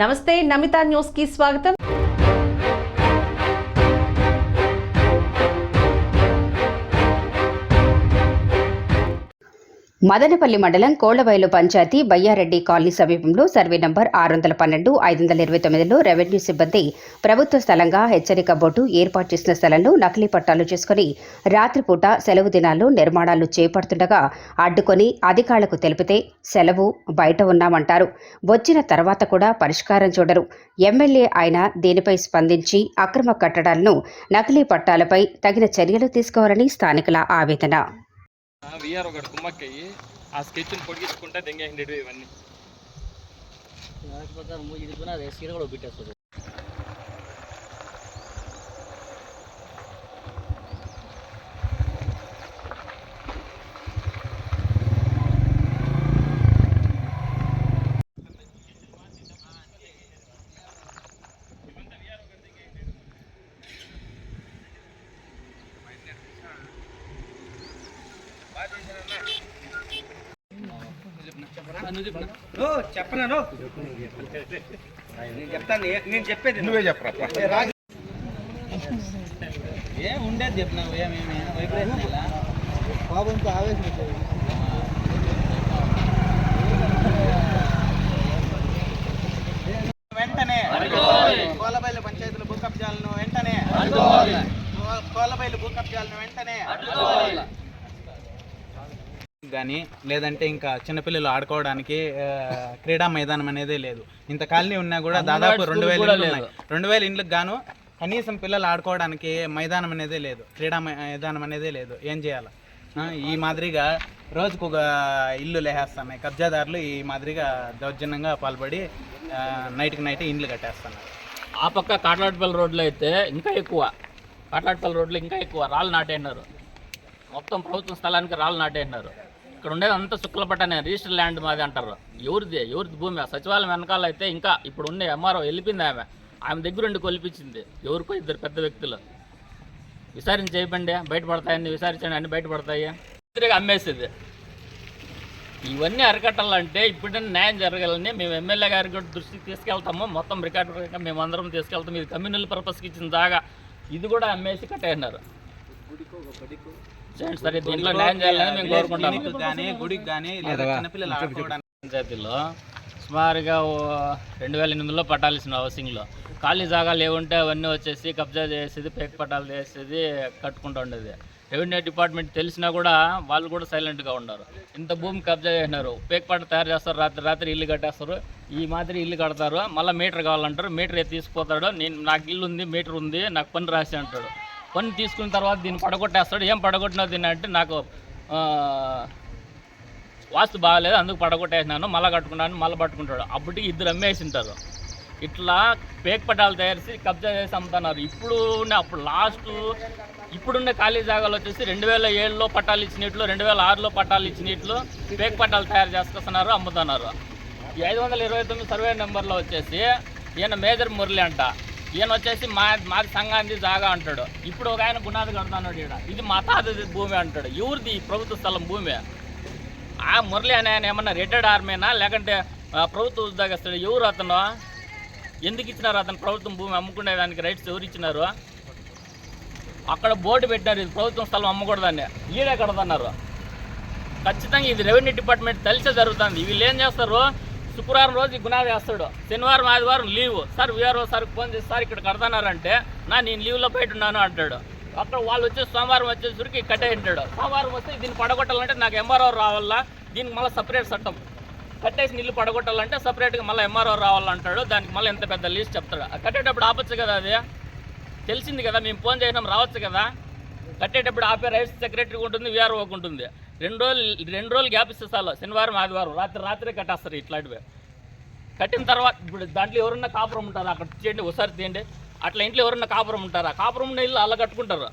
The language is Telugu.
నమస్తే నమిత న్యూస్కి స్వాగతం. మదనపల్లి మండలం కోళ్ళవయలు పంచాయతీ బయ్యారెడ్డి కాలనీ సమీపంలో సర్వే నంబర్ ఆరు వందల పన్నెండు ఐదు వందల ఇరవై తొమ్మిదిలో రెవెన్యూ సిబ్బంది ప్రభుత్వ స్థలంగా హెచ్చరిక బోర్డు ఏర్పాటు చేసిన స్థలంలో నకిలీ పట్టాలు చేసుకుని రాత్రిపూట సెలవు దినాల్లో నిర్మాణాలు చేపడుతుండగా అడ్డుకొని అధికారులకు తెలిపితే సెలవు బయట ఉన్నామంటారు. వచ్చిన తర్వాత కూడా పరిష్కారం చూడరు. ఎమ్మెల్యే ఆయన దీనిపై స్పందించి అక్రమ కట్టడాలను నకిలీ పట్టాలపై తగిన చర్యలు తీసుకోవాలని స్థానికుల ఆవేదన. విఆర్ ఒకటి కుమ్మక్కయ్యి. ఆ స్కెచ్ని పొడిగించుకుంటే దెంగేసిండేవి ఇవన్నీ. ప్రకారం ఇది కూడా సీర కూడా పెట్టేస్తుంది నేను చెప్తాను ఏ- నేను చెప్పేది నువ్వే చెప్పరా? ఏం ఉండేది చెప్పినావు ఏమేమి వైబ్రేషన్ ఇలా బాబుతో ఆవేశం వెంటనే కోలబైలు పంచాయతీల భూ కబ్జాలను వెంటనే కోలబైలు భూ కబ్జాలను వెంటనే కానీ లేదంటే ఇంకా చిన్నపిల్లలు ఆడుకోవడానికి క్రీడా మైదానం అనేదే లేదు. ఇంత కాలనీ ఉన్నా కూడా దాదాపు రెండు వేల రెండు వేల ఇండ్లకు గాను కనీసం పిల్లలు ఆడుకోవడానికి మైదానం అనేదే లేదు. క్రీడా మైదానం అనేదే లేదు. ఏం చేయాలి? ఈ మాదిరిగా రోజుకు ఒక ఇల్లు లేహేస్తున్నాయి. కబ్జాదారులు ఈ మాదిరిగా దౌర్జన్యంగా పాల్పడి నైట్కి నైట్ ఇండ్లు కట్టేస్తున్నారు. ఆ పక్క కాట్లాడపల్లి రోడ్లో అయితే ఇంకా ఎక్కువ. కాట్లాడపల్లి రోడ్లో ఇంకా ఎక్కువ. రాళ్ళు నాటేసినారు మొత్తం ప్రభుత్వ స్థలానికి రాళ్ళు నాటేసినారు ఇక్కడ ఉండేది అంతా శుక్లపట్టనే రిజిస్టర్ ల్యాండ్ మాది అంటారు. ఎవరిది? ఎవరిది భూమి? సచివాలయం వెనకాల అయితే ఇంకా ఇప్పుడు ఉండే ఎంఆర్ఓ వెళ్ళిపోయింది ఆమె. ఆమె దగ్గరుండి కొలిపించింది. ఎవరికో ఇద్దరు పెద్ద వ్యక్తులు. విచారించి చేయబండి బయటపడతాయని విచారించండి అన్ని బయటపడతాయి. తిరిగి అమ్మేసేది. ఇవన్నీ అరికట్టాలంటే ఇప్పుడే న్యాయం జరగాలని మేము ఎమ్మెల్యే గారి కూడా దృష్టికి తీసుకెళ్తాము. మొత్తం రికార్డు మేము అందరం తీసుకెళ్తాము. ఇది కమ్యూనల్ పర్పస్కి ఇచ్చిన దాగా ఇది కూడా అమ్మేసి కట్టేసినారు. సరే దీంట్లో న్యాయం చేయాలని మేము కోరుకుంటాము క్లినిక్ కానీ గుడికి కానీ లేదా చిన్నపిల్లలు ఆడుకోవడానికి పంచాయతీలో సుమారుగా ఓ రెండు వేల ఎనిమిదిలో పట్టాలు ఇచ్చిన హౌసింగ్లో. ఖాళీ జాగాలు ఏముంటే అవన్నీ వచ్చేసి కబ్జా చేసేది పేక్ పట్టాలు చేసేది కట్టుకుంటూ ఉండేది. రెవెన్యూ డిపార్ట్మెంట్ తెలిసినా కూడా వాళ్ళు కూడా సైలెంట్గా ఉన్నారు. ఇంత భూమి కబ్జా చేసినారు. పేక్ పట్ట తయారు చేస్తారు రాత్రి రాత్రి ఇల్లు కట్టేస్తారు. ఈ మాదిరి ఇల్లు కడతారు. మళ్ళీ మీటర్ కావాలంటారు. మీటర్ తీసుకుపోతాడు. నేను నాకు ఇల్లు ఉంది మీటర్ ఉంది నాకు పని రాసి అంటాడు. పని తీసుకున్న తర్వాత దీన్ని పడగొట్టేస్తాడు. ఏం పడగొట్టినావు దీన్ని అంటే నాకు వాస్తు బాగాలేదు అందుకు పడగొట్టేసినాను మళ్ళీ కట్టుకున్నాను మళ్ళీ పట్టుకుంటాడు. అప్పటికి ఇద్దరు అమ్మేసింటారు. ఇట్లా పేక్ పట్టాలు తయారు చేసి కబ్జా చేసి అమ్ముతున్నారు. ఇప్పుడు ఉన్న అప్పుడు లాస్ట్ ఇప్పుడున్న ఖాళీ జాగాలు వచ్చేసి రెండు వేల ఏడులో పట్టాలు ఇచ్చినట్లు రెండు వేల ఆరులో పట్టాలు ఇచ్చినట్లు పేక్ పట్టాలు తయారు చేసుకొస్తున్నారు అమ్ముతున్నారు. ఐదు వందల ఇరవై తొమ్మిది సర్వే నెంబర్లో వచ్చేసి ఈయన మేజర్ మురళి అంట. ఈయన వచ్చేసి మా మాది సంఘానికి జాగా అంటాడు. ఇప్పుడు ఒక ఆయన గుణాది కడుతున్నాడు ఈడ. ఇది మా తాతది భూమి అంటాడు. ఎవరిది ప్రభుత్వ స్థలం భూమి? ఆ మురళి అనే ఆయన ఏమన్నా రిటైర్డ్ ఆర్మీనా? లేకంటే ప్రభుత్వ ఉద్యోగస్తుడు? ఎవరు అతను? ఎందుకు ఇచ్చినారు అతను ప్రభుత్వం భూమి అమ్ముకునే దానికి రైట్స్ ఎవరు ఇచ్చినారు? అక్కడ బోర్డు పెట్టినారు ఇది ప్రభుత్వం స్థలం అమ్మకూడదని. ఈడే కడుతున్నారు. ఖచ్చితంగా ఇది రెవెన్యూ డిపార్ట్మెంట్ తెలిసే జరుగుతుంది. వీళ్ళు ఏం చేస్తారు? శుక్రవారం రోజు ఈ గుణాది వేస్తాడు. శనివారం ఆదివారం leave. Sir VRO sir phone చేసి సార్ ఇక్కడ కడతానారంటే నా నేను లీవ్లో బయట ఉన్నాను అంటాడు. అక్కడ వాళ్ళు వచ్చే సోమవారం వచ్చేసరికి కట్టే ఉంటాడు సోమవారం వస్తే దీన్ని పడగొట్టాలంటే నాకు ఎంఆర్ఓ రావాలా? దీనికి మళ్ళీ సపరేట్ చట్టం. కట్టేసి నీళ్ళు పడగొట్టాలంటే సపరేట్గా మళ్ళీ ఎంఆర్ఓ రావాలంటాడు దానికి మళ్ళీ ఎంత పెద్ద లీస్ట్ చెప్తాడు. ఆ కట్టేటప్పుడు ఆపచ్చు కదా అది? తెలిసింది కదా మేము ఫోన్ చేసినాం రావచ్చు కదా? కట్టేటప్పుడు ఆపే రైట్స్ సెక్రటరీ ఉంటుంది వీఆర్ఓకి ఉంటుంది. రెండు రోజులు రెండు రోజులు గ్యాప్ ఇస్తే చాలు. శనివారం ఆదివారం రాత్రి రాత్రి కట్టేస్తారు ఇట్లాంటివి. కట్టిన తర్వాత ఇప్పుడు దాంట్లో ఎవరన్నా కాపురం ఉంటారు? అక్కడ చేయండి ఒకసారి తీయండి. అట్లా ఇంట్లో ఎవరన్నా కాపురం ఉంటారా? కాపురం ఉన్న ఇల్లు అలా కట్టుకుంటారు?